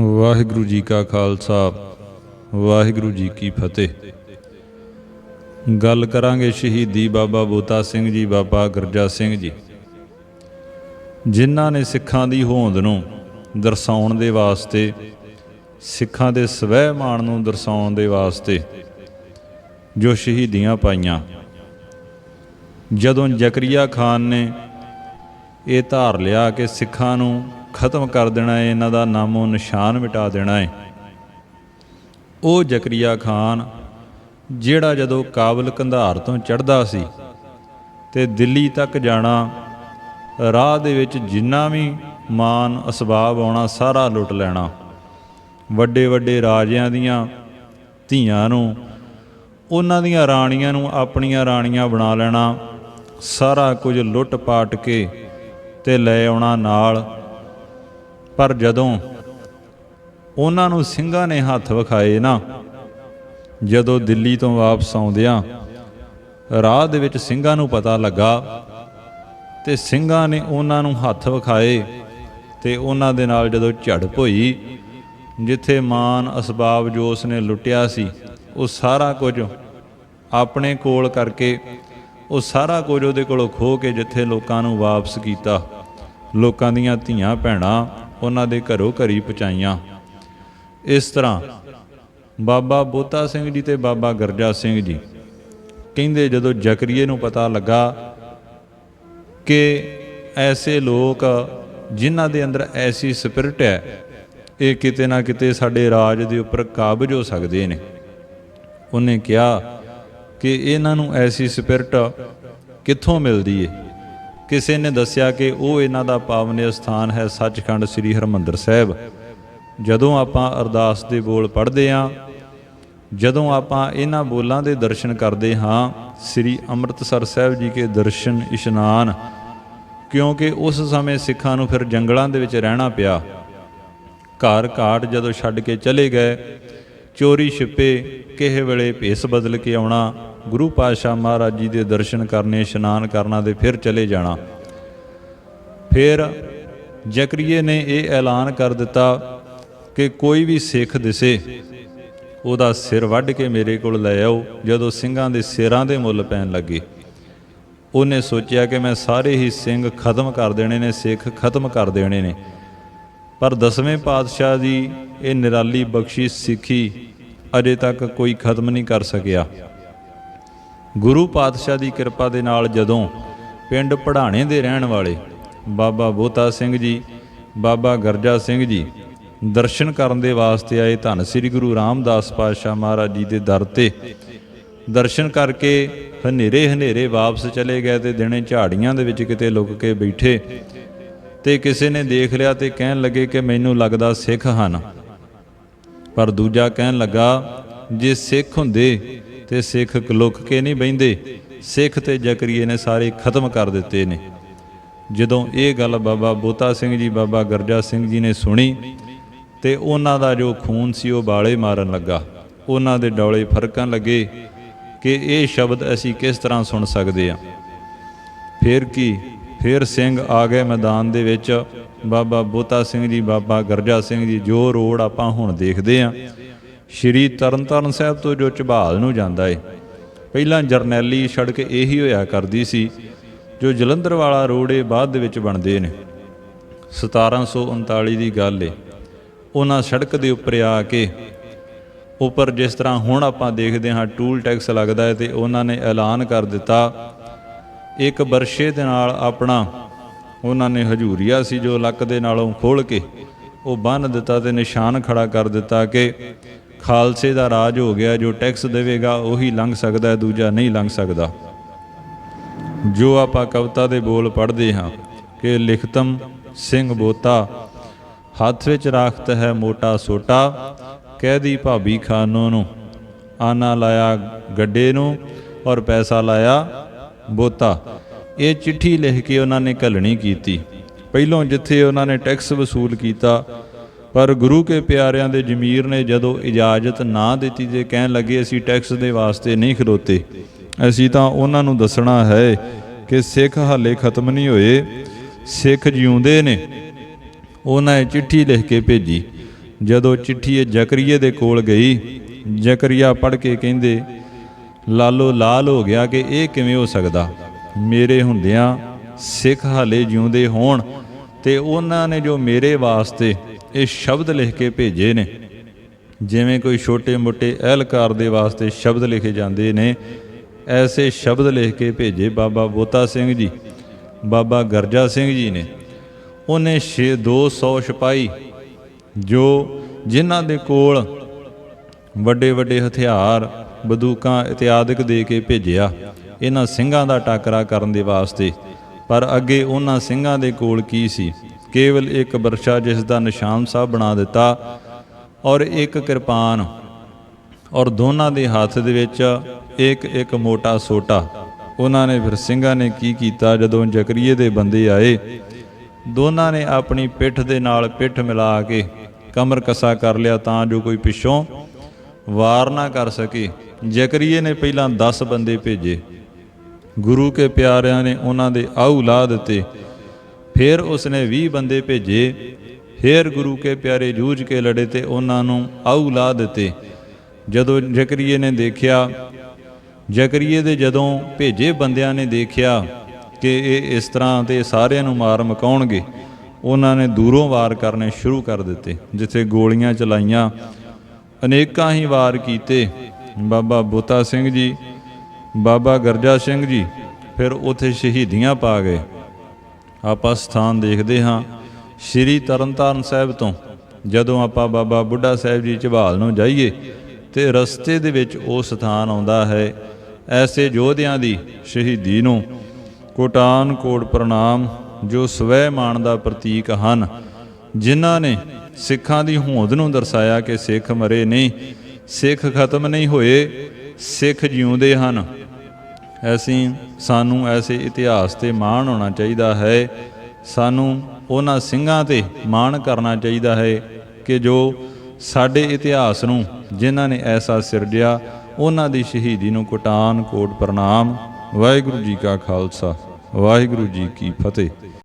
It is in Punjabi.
ਵਾਹਿਗੁਰੂ ਜੀ ਕਾ ਖਾਲਸਾ, ਵਾਹਿਗੁਰੂ ਜੀ ਕੀ ਫਤਿਹ। ਗੱਲ ਕਰਾਂਗੇ ਸ਼ਹੀਦੀ ਬਾਬਾ ਬੋਤਾ ਸਿੰਘ ਜੀ, ਬਾਬਾ ਗੁਰਜਾ ਸਿੰਘ ਜੀ। ਜਿਨ੍ਹਾਂ ਨੇ ਸਿੱਖਾਂ ਦੀ ਹੋਂਦ ਨੂੰ ਦਰਸਾਉਣ ਦੇ ਵਾਸਤੇ, ਸਿੱਖਾਂ ਦੇ ਸਵੈ ਮਾਣ ਨੂੰ ਦਰਸਾਉਣ ਦੇ ਵਾਸਤੇ ਜੋ ਸ਼ਹੀਦੀਆਂ ਪਾਈਆਂ। ਜਦੋਂ ਜ਼ਕਰੀਆ ਖਾਨ ਨੇ ਇਹ ਧਾਰ ਲਿਆ ਕਿ ਸਿੱਖਾਂ ਨੂੰ ਖਤਮ ਕਰ ਦੇਣਾ ਹੈ ਇਹਨਾਂ ਦਾ ਨਾਮੋ ਨਿਸ਼ਾਨ ਮਿਟਾ ਦੇਣਾ ਹੈ ਉਹ ਜ਼ਕਰੀਆ ਖਾਨ, ਜਿਹੜਾ ਜਦੋਂ ਕਾਬਲ ਕੰਧਾਰ ਤੋਂ ਚੜ੍ਹਦਾ ਸੀ ਤੇ ਦਿੱਲੀ ਤੱਕ ਜਾਣਾ, ਰਾਹ ਦੇ ਵਿੱਚ ਜਿੰਨਾ ਵੀ ਮਾਨ ਅਸਬਾਬ ਆਉਣਾ, ਸਾਰਾ ਲੁੱਟ ਲੈਣਾ। ਵੱਡੇ ਵੱਡੇ ਰਾਜਿਆਂ ਦੀਆਂ ਧੀਆਂ ਨੂੰ, ਉਹਨਾਂ ਦੀਆਂ ਰਾਣੀਆਂ ਨੂੰ ਆਪਣੀਆਂ ਰਾਣੀਆਂ ਬਣਾ ਲੈਣਾ, ਸਾਰਾ ਕੁਝ ਲੁੱਟ ਪਾਟ ਕੇ ਤੇ ਲੈ ਆਉਣਾ ਨਾਲ। ਪਰ ਜਦੋਂ ਉਹਨਾਂ ਨੂੰ ਸਿੰਘਾਂ ਨੇ ਹੱਥ ਵਿਖਾਏ ਨਾ, ਜਦੋਂ ਦਿੱਲੀ ਤੋਂ ਵਾਪਸ ਆਉਂਦਿਆਂ ਰਾਹ ਦੇ ਵਿੱਚ ਸਿੰਘਾਂ ਨੂੰ ਪਤਾ ਲੱਗਾ ਤੇ ਸਿੰਘਾਂ ਨੇ ਉਹਨਾਂ ਨੂੰ ਹੱਥ ਵਿਖਾਏ ਤੇ ਉਹਨਾਂ ਦੇ ਨਾਲ ਜਦੋਂ ਝੜਪ ਹੋਈ ਜਿੱਥੇ ਮਾਨ ਅਸਬਾਬ ਜੋ ਉਸ ਨੇ ਲੁੱਟਿਆ ਸੀ, ਉਹ ਸਾਰਾ ਕੁਝ ਆਪਣੇ ਕੋਲ ਕਰਕੇ, ਉਹ ਸਾਰਾ ਕੁਝ ਉਹਦੇ ਕੋਲੋਂ ਖੋ ਕੇ ਜਿੱਥੇ ਲੋਕਾਂ ਨੂੰ ਵਾਪਸ ਕੀਤਾ, ਲੋਕਾਂ ਦੀਆਂ ਧੀਆਂ ਭੈਣਾਂ ਉਹਨਾਂ ਦੇ ਘਰੋਂ ਘਰੀ ਪਹੁੰਚਾਈਆਂ। ਇਸ ਤਰ੍ਹਾਂ ਬਾਬਾ ਬੋਤਾ ਸਿੰਘ ਜੀ ਤੇ ਬਾਬਾ ਗਰਜਾ ਸਿੰਘ ਜੀ ਕਹਿੰਦੇ ਜਦੋਂ ਜ਼ਕਰੀਏ ਨੂੰ ਪਤਾ ਲੱਗਾ ਕਿ ਐਸੇ ਲੋਕ ਜਿਨ੍ਹਾਂ ਦੇ ਅੰਦਰ ਐਸੀ ਸਪਿਰਿਟ ਹੈ, ਇਹ ਕਿਤੇ ਨਾ ਕਿਤੇ ਸਾਡੇ ਰਾਜ ਦੇ ਉੱਪਰ ਕਾਬਜ ਹੋ ਸਕਦੇ ਨੇ। ਉਹਨੇ ਕਿਹਾ ਕਿ ਇਹਨਾਂ ਨੂੰ ਐਸੀ ਸਪਿਰਿਟ ਕਿੱਥੋਂ ਮਿਲਦੀ ਏ? ਕਿਸੇ ਨੇ ਦੱਸਿਆ ਕਿ ਉਹ ਇਹਨਾਂ ਦਾ ਪਾਵਨ ਅਸਥਾਨ ਹੈ ਸੱਚਖੰਡ ਸ੍ਰੀ ਹਰਮੰਦਰ ਸਾਹਿਬ। ਜਦੋਂ ਆਪਾਂ ਅਰਦਾਸ ਦੇ ਬੋਲ ਪੜ੍ਹਦੇ ਆਂ, ਜਦੋਂ ਆਪਾਂ ਇਹਨਾਂ ਬੋਲਾਂ ਦੇ ਦਰਸ਼ਨ ਕਰਦੇ ਹਾਂ, ਸ੍ਰੀ ਅੰਮ੍ਰਿਤਸਰ ਸਾਹਿਬ ਜੀ ਕੇ ਦਰਸ਼ਨ ਇਸ਼ਨਾਨ, ਕਿਉਂਕਿ ਉਸ ਸਮੇਂ ਸਿੱਖਾਂ ਨੂੰ ਫਿਰ ਜੰਗਲਾਂ ਦੇ ਵਿੱਚ ਰਹਿਣਾ ਪਿਆ। ਘਰ ਘਾਟ ਜਦੋਂ ਛੱਡ ਕੇ ਚਲੇ ਗਏ ਚੋਰੀ ਛਿਪੇ ਕਿਸੇ ਵੇਲੇ ਭੇਸ ਬਦਲ ਕੇ ਆਉਣਾ ਗੁਰੂ ਪਾਤਸ਼ਾਹ ਮਹਾਰਾਜ ਜੀ ਦੇ ਦਰਸ਼ਨ ਕਰਨੇ, ਇਸ਼ਨਾਨ ਕਰਨਾ ਤੇ ਫਿਰ ਚਲੇ ਜਾਣਾ। ਫਿਰ ਜ਼ਕਰੀਏ ਨੇ ਇਹ ਐਲਾਨ ਕਰ ਦਿੱਤਾ ਕਿ ਕੋਈ ਵੀ ਸਿੱਖ ਦਿਸੇ, ਉਹਦਾ ਸਿਰ ਵੱਢ ਕੇ ਮੇਰੇ ਕੋਲ ਲੈ ਆਓ, ਜਦੋਂ ਸਿੰਘਾਂ ਦੇ ਸਿਰਾਂ ਦੇ ਮੁੱਲ ਪੈਣ ਲੱਗੇ। ਉਹਨੇ ਸੋਚਿਆ ਕਿ ਮੈਂ ਸਾਰੇ ਹੀ ਸਿੰਘ ਖਤਮ ਕਰ ਦੇਣੇ ਨੇ, ਸਿੱਖ ਖਤਮ ਕਰ ਦੇਣੇ ਨੇ। ਪਰ ਦਸਵੇਂ ਪਾਤਸ਼ਾਹ ਦੀ ਇਹ ਨਿਰਾਲੀ ਬਖਸ਼ਿਸ਼ ਸਿੱਖੀ ਅਜੇ ਤੱਕ ਕੋਈ ਖਤਮ ਨਹੀਂ ਕਰ ਸਕਿਆ। ਗੁਰੂ ਪਾਤਸ਼ਾਹ ਦੀ ਕਿਰਪਾ ਦੇ ਨਾਲ ਜਦੋਂ ਪਿੰਡ ਪੜਾਣੇ ਦੇ ਰਹਿਣ ਵਾਲੇ ਬਾਬਾ ਬੋਤਾ ਸਿੰਘ ਜੀ, ਬਾਬਾ ਗਰਜਾ ਸਿੰਘ ਜੀ ਦਰਸ਼ਨ ਕਰਨ ਦੇ ਵਾਸਤੇ ਆਏ ਧੰਨ ਸ੍ਰੀ ਗੁਰੂ ਰਾਮਦਾਸ ਪਾਤਸ਼ਾਹ ਮਹਾਰਾਜ ਜੀ ਦੇ ਦਰ ਤੇ, ਦਰਸ਼ਨ ਕਰਕੇ ਹਨੇਰੇ ਹਨੇਰੇ ਵਾਪਸ ਚਲੇ ਗਏ ਤੇ ਦਿਨੇ ਝਾੜੀਆਂ ਦੇ ਵਿੱਚ ਕਿਤੇ ਲੁਕ ਕੇ ਬੈਠੇ ਤੇ ਕਿਸੇ ਨੇ ਦੇਖ ਲਿਆ ਤੇ ਕਹਿਣ ਲੱਗੇ ਕਿ ਮੈਨੂੰ ਲੱਗਦਾ ਸਿੱਖ ਹਨ। ਪਰ ਦੂਜਾ ਕਹਿਣ ਲੱਗਾ, ਜੇ ਸਿੱਖ ਹੁੰਦੇ ਤੇ ਸਿੱਖ ਲੁੱਕ ਕੇ ਨਹੀਂ ਬੈੰਦੇ ਸਿੱਖ ਤੇ ਜ਼ਕਰੀਏ ਨੇ ਸਾਰੇ ਖਤਮ ਕਰ ਦਿੱਤੇ ਨੇ। ਜਦੋਂ ਇਹ ਗੱਲ ਬਾਬਾ ਬੋਤਾ ਸਿੰਘ ਜੀ, ਬਾਬਾ ਗਰਜਾ ਸਿੰਘ ਜੀ ਨੇ ਸੁਣੀ ਤੇ ਉਹਨਾਂ ਦਾ ਜੋ ਖੂਨ ਸੀ ਉਹ ਬਾਲੇ ਮਾਰਨ ਲੱਗਾ। ਉਹਨਾਂ ਦੇ ਡੌਲੇ ਫਰਕਣ ਲੱਗੇ ਕਿ ਇਹ ਸ਼ਬਦ ਅਸੀਂ ਕਿਸ ਤਰ੍ਹਾਂ ਸੁਣ ਸਕਦੇ ਹਾਂ। ਫਿਰ ਕੀ? ਫਿਰ ਸਿੰਘ ਆ ਗਏ ਮੈਦਾਨ ਦੇ ਵਿੱਚ। ਬਾਬਾ ਬੋਤਾ ਸਿੰਘ ਜੀ, ਬਾਬਾ ਗਰਜਾ ਸਿੰਘ ਜੀ, ਜੋ ਰੋਡ ਆਪਾਂ ਹੁਣ ਦੇਖਦੇ ਹਾਂ ਸ਼੍ਰੀ ਤਰਨਤਾਰਨ ਸਾਹਿਬ ਤੋਂ ਜੋ ਝਬਾਲ ਨੂੰ ਜਾਂਦਾ ਏ। ਪਹਿਲਾਂ ਜਰਨੈਲੀ ਸੜਕ ਇਹੀ ਹੋਇਆ ਕਰਦੀ ਸੀ, ਜੋ ਜਲੰਧਰ ਵਾਲਾ ਰੋਡ ਏ, ਬਾਅਦ ਦੇ ਵਿੱਚ ਬਣਦੇ ਨੇ। 1739 ਦੀ ਗੱਲ ਏ। ਉਹਨਾਂ ਸੜਕ ਦੇ ਉੱਪਰ ਆ ਕੇ, ਉੱਪਰ ਜਿਸ ਤਰ੍ਹਾਂ ਹੁਣ ਆਪਾਂ ਦੇਖਦੇ ਹਾਂ, ਟੂਲ ਟੈਕਸ ਲੱਗਦਾ ਹੈ ਤੇ ਉਹਨਾਂ ਨੇ ਐਲਾਨ ਕਰ ਦਿੱਤਾ। ਇੱਕ ਬਰਸ਼ੇ ਦੇ ਨਾਲ ਆਪਣਾ ਉਹਨਾਂ ਨੇ ਹਜੂਰੀਆ ਸੀ ਜੋ ਲੱਕ ਦੇ ਨਾਲੋਂ ਖੋਲ ਕੇ ਉਹ ਬੰਨ ਦਿੱਤਾ ਤੇ ਨਿਸ਼ਾਨ ਖੜਾ ਕਰ ਦਿੱਤਾ ਕਿ ਖਾਲਸੇ ਦਾ ਰਾਜ ਹੋ ਗਿਆ, ਜੋ ਟੈਕਸ ਦੇਵੇਗਾ, ਉਹੀ ਲੰਘ ਸਕਦਾ ਦੂਜਾ ਨਹੀਂ ਲੰਘ ਸਕਦਾ। ਜੋ ਆਪਾਂ ਕਵਿਤਾ ਦੇ ਬੋਲ ਪੜ੍ਹਦੇ ਹਾਂ, ਕਿ ਲਿਖਤਮ ਸਿੰਘ ਬੋਤਾ, ਹੱਥ ਵਿੱਚ ਰੱਖਤ ਹੈ ਮੋਟਾ ਸੋਟਾ ਕਹਿਦੀ ਭਾਬੀ ਖਾਨੋ ਨੂੰ, ਆਨਾ ਲਾਇਆ ਗੱਡੇ ਨੂੰ ਔਰ ਪੈਸਾ ਲਾਇਆ ਬੋਤਾ। ਇਹ ਚਿੱਠੀ ਲਿਖ ਕੇ ਉਹਨਾਂ ਨੇ ਘੱਲਣੀ ਕੀਤੀ। ਪਹਿਲੋਂ ਜਿੱਥੇ ਉਹਨਾਂ ਨੇ ਟੈਕਸ ਵਸੂਲ ਕੀਤਾ ਪਰ ਗੁਰੂ ਕੇ ਪਿਆਰਿਆਂ ਦੇ ਜ਼ਮੀਰ ਨੇ ਜਦੋਂ ਇਜਾਜ਼ਤ ਨਾ ਦਿੱਤੀ ਤੇ ਕਹਿਣ ਲੱਗੇ, ਅਸੀਂ ਟੈਕਸ ਦੇ ਵਾਸਤੇ ਨਹੀਂ ਖਲੋਤੇ। ਅਸੀਂ ਤਾਂ ਉਹਨਾਂ ਨੂੰ ਦੱਸਣਾ ਹੈ ਕਿ ਸਿੱਖ ਹਾਲੇ ਖਤਮ ਨਹੀਂ ਹੋਏ। ਸਿੱਖ ਜਿਉਂਦੇ ਨੇ। ਉਹਨਾਂ ਚਿੱਠੀ ਲਿਖ ਕੇ ਭੇਜੀ। ਜਦੋਂ ਚਿੱਠੀ ਇਹ ਜ਼ਕਰੀਏ ਦੇ ਕੋਲ ਗਈ, ਜ਼ਕਰੀਆ ਪੜ੍ਹ ਕੇ ਕਹਿੰਦੇ, ਲਾਲੋ, ਲਾਲ ਹੋ ਗਿਆ ਕਿ ਇਹ ਕਿਵੇਂ ਹੋ ਸਕਦਾ? ਮੇਰੇ ਹੁੰਦਿਆਂ ਸਿੱਖ ਹਾਲੇ ਜਿਉਂਦੇ ਹੋਣ ਤੇ ਉਹਨਾਂ ਨੇ ਜੋ ਮੇਰੇ ਵਾਸਤੇ ਇਹ ਸ਼ਬਦ ਲਿਖ ਕੇ ਭੇਜੇ ਨੇ। ਜਿਵੇਂ ਕੋਈ ਛੋਟੇ-ਮੋਟੇ ਅਹਿਲਕਾਰ ਦੇ ਵਾਸਤੇ ਸ਼ਬਦ ਲਿਖੇ ਜਾਂਦੇ ਨੇ, ਐਸੇ ਸ਼ਬਦ ਲਿਖ ਕੇ ਭੇਜੇ ਬਾਬਾ ਬੋਤਾ ਸਿੰਘ ਜੀ, ਬਾਬਾ ਗਰਜਾ ਸਿੰਘ ਜੀ ਨੇ। ਉਹਨੇ 6 200 ਸਿਪਾਹੀ, ਜੋ ਜਿਨ੍ਹਾਂ ਦੇ ਕੋਲ ਵੱਡੇ ਵੱਡੇ ਹਥਿਆਰ, ਬੰਦੂਕਾਂ ਇਤਿਆਦਿਕ ਦੇ ਕੇ ਭੇਜਿਆ, ਇਹਨਾਂ ਸਿੰਘਾਂ ਦਾ ਟਾਕਰਾ ਕਰਨ ਦੇ ਵਾਸਤੇ। ਪਰ ਅੱਗੇ ਉਹਨਾਂ ਸਿੰਘਾਂ ਦੇ ਕੋਲ ਕੀ ਸੀ? ਕੇਵਲ ਇੱਕ ਬਰਸ਼ਾ ਜਿਸ ਦਾ ਨਿਸ਼ਾਨ ਸਾਹਿਬ ਬਣਾ ਦਿੱਤਾ ਔਰ ਇੱਕ ਕਿਰਪਾਨ ਔਰ ਦੋਨਾਂ ਦੇ ਹੱਥ ਦੇ ਵਿੱਚ ਇੱਕ ਇੱਕ ਮੋਟਾ ਸੋਟਾ। ਉਹਨਾਂ ਨੇ ਫਿਰ ਸਿੰਘਾਂ ਨੇ ਕੀ ਕੀਤਾ? ਜਦੋਂ ਜ਼ਕਰੀਏ ਦੇ ਬੰਦੇ ਆਏ, ਦੋਨਾਂ ਨੇ ਆਪਣੀ ਪਿੱਠ ਦੇ ਨਾਲ ਪਿੱਠ ਮਿਲਾ ਕੇ ਕਮਰ ਕਸਾ ਕਰ ਲਿਆ ਤਾਂ ਜੋ ਕੋਈ ਪਿੱਛੋਂ ਵਾਰ ਨਾ ਕਰ ਸਕੇ। ਜ਼ਕਰੀਏ ਨੇ ਪਹਿਲਾਂ 10 ਬੰਦੇ ਭੇਜੇ। ਗੁਰੂ ਕੇ ਪਿਆਰਿਆਂ ਨੇ ਉਹਨਾਂ ਦੇ ਆਹੂ ਲਾ ਦਿੱਤੇ। ਫਿਰ ਉਸਨੇ 20 ਬੰਦੇ ਭੇਜੇ। ਫੇਰ ਗੁਰੂ ਕੇ ਪਿਆਰੇ ਜੂਝ ਕੇ ਲੜੇ ਤੇ ਉਹਨਾਂ ਨੂੰ ਆਹੂ ਲਾ ਦਿੱਤੇ। ਜਦੋਂ ਜ਼ਕਰੀਏ ਨੇ ਦੇਖਿਆ, ਜ਼ਕਰੀਏ ਦੇ ਜਦੋਂ ਭੇਜੇ ਬੰਦਿਆਂ ਨੇ ਦੇਖਿਆ ਕਿ ਇਹ ਇਸ ਤਰ੍ਹਾਂ ਤੇ ਸਾਰਿਆਂ ਨੂੰ ਮਾਰ ਮਕਾਉਣਗੇ, ਉਹਨਾਂ ਨੇ ਦੂਰੋਂ ਵਾਰ ਕਰਨੇ ਸ਼ੁਰੂ ਕਰ ਦਿੱਤੇ, ਜਿੱਥੇ ਗੋਲੀਆਂ ਚਲਾਈਆਂ। ਅਨੇਕਾਂ ਹੀ ਵਾਰ ਕੀਤੇ। ਬਾਬਾ ਬੋਤਾ ਸਿੰਘ ਜੀ, ਬਾਬਾ ਗਰਜਾ ਸਿੰਘ ਜੀ, ਫਿਰ ਉਥੇ ਸ਼ਹੀਦੀਆਂ ਪਾ ਗਏ। ਆਪਾਂ ਸਥਾਨ ਦੇਖਦੇ ਹਾਂ ਸ਼੍ਰੀ ਤਰਨਤਾਰਨ ਸਾਹਿਬ ਤੋਂ, ਜਦੋਂ ਆਪਾਂ ਬਾਬਾ ਬੁੱਢਾ ਸਾਹਿਬ ਜੀ ਝਬਾਲ ਨੂੰ ਜਾਈਏ ਤੇ ਰਸਤੇ ਦੇ ਵਿੱਚ ਉਹ ਸਥਾਨ ਆਉਂਦਾ ਹੈ, ਐਸੇ ਯੋਧਿਆਂ ਦੀ ਸ਼ਹੀਦੀ ਨੂੰ। ਕੋਟਾਨ ਕੋਟ ਪ੍ਰਣਾਮ, ਜੋ ਸਵੈ ਮਾਣ ਦਾ ਪ੍ਰਤੀਕ ਹਨ, ਜਿਨ੍ਹਾਂ ਨੇ ਸਿੱਖਾਂ ਦੀ ਹੋਂਦ ਨੂੰ ਦਰਸਾਇਆ ਕਿ ਸਿੱਖ ਮਰੇ ਨਹੀਂ, ਸਿੱਖ ਖਤਮ ਨਹੀਂ ਹੋਏ, ਸਿੱਖ ਜਿਉਂਦੇ ਹਨ। ਅਸੀਂ ਸਾਨੂੰ ਐਸੇ ਇਤਿਹਾਸ ਤੇ ਮਾਣ ਹੋਣਾ ਚਾਹੀਦਾ ਹੈ। ਸਾਨੂੰ ਉਹਨਾਂ ਸਿੰਘਾਂ ਤੇ ਮਾਣ ਕਰਨਾ ਚਾਹੀਦਾ ਹੈ ਕਿ ਜੋ ਸਾਡੇ ਇਤਿਹਾਸ ਨੂੰ, ਜਿਨ੍ਹਾਂ ਨੇ ਐਸਾ ਸਿਰਜਿਆ ਉਹਨਾਂ ਦੀ ਸ਼ਹੀਦੀ ਨੂੰ ਕੋਟਾਨ ਕੋਟ ਪ੍ਰਣਾਮ। ਵਾਹਿਗੁਰੂ ਜੀ ਕਾ ਖਾਲਸਾ, ਵਾਹਿਗੁਰੂ ਜੀ ਕੀ ਫਤਿਹ।